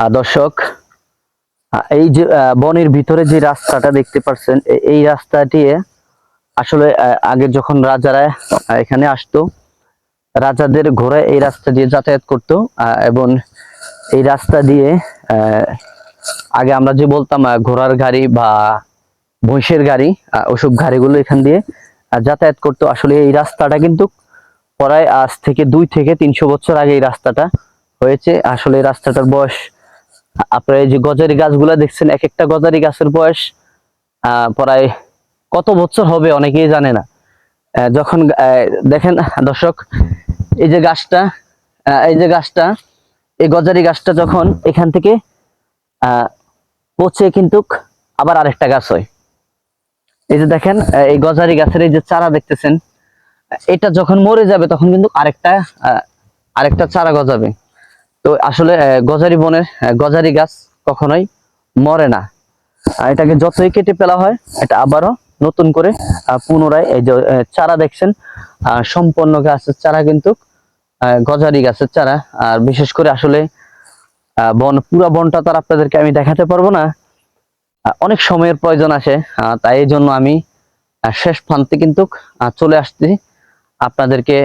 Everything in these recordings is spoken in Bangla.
দর্শক এই যে বনের ভিতরে যে রাস্তাটা দেখতে পাচ্ছেন এই রাস্তাটি আসলে আগে যখন রাজারা এখানে আসতো, রাজাদের ঘোড়া এই রাস্তা দিয়ে যাতায়াত করতো এবং এই রাস্তা দিয়ে আগে আমরা যে বলতাম ঘোড়ার গাড়ি বা মহিষের গাড়ি ওসব গাড়িগুলো এখান দিয়ে যাতায়াত করতো। আসলে এই রাস্তাটা কিন্তু প্রায় আজ থেকে দুই থেকে তিনশো বছর আগে এই রাস্তাটা হয়েছে। আসলে রাস্তাটার বয়স আপনারা এই যে গজারি গাছগুলা দেখছেন এক একটা গজারি গাছের বয়স প্রায় কত বছর হবে অনেকেই জানে না। যখন দেখেন, দর্শক, এই যে গাছটা এই যে গাছটা, এই গজারি গাছটা যখন এখান থেকে পচে কিন্তু আবার আরেকটা গাছ হয়। এই যে দেখেন এই গজারি গাছের এই যে চারা দেখতেছেন, এটা যখন মরে যাবে তখন কিন্তু আরেকটা আরেকটা চারা গজাবে। তো আসলে গজারি বনের গজারি গাছ কখনোই মরে না। এটাকে যতই কেটে ফেলা হয়, এটা আবারও নতুন করে পুনরায় এই যে চারা দেখছেন সম্পন্ন গাছের চারা কিন্তু গজারি গাছের চারা। আর বিশেষ করে আসলে বন, পুরো বনটা তার আপনাদেরকে আমি দেখাতে পারব না। অনেক সময়ের প্রয়োজন আসে তাই এই জন্য আমি শেষ প্রান্তে কিন্তু চলে আসছি। আপনাদেরকে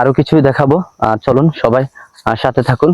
আরও কিছুই দেখাবো। চলুন সবাই সাথে থাকুন।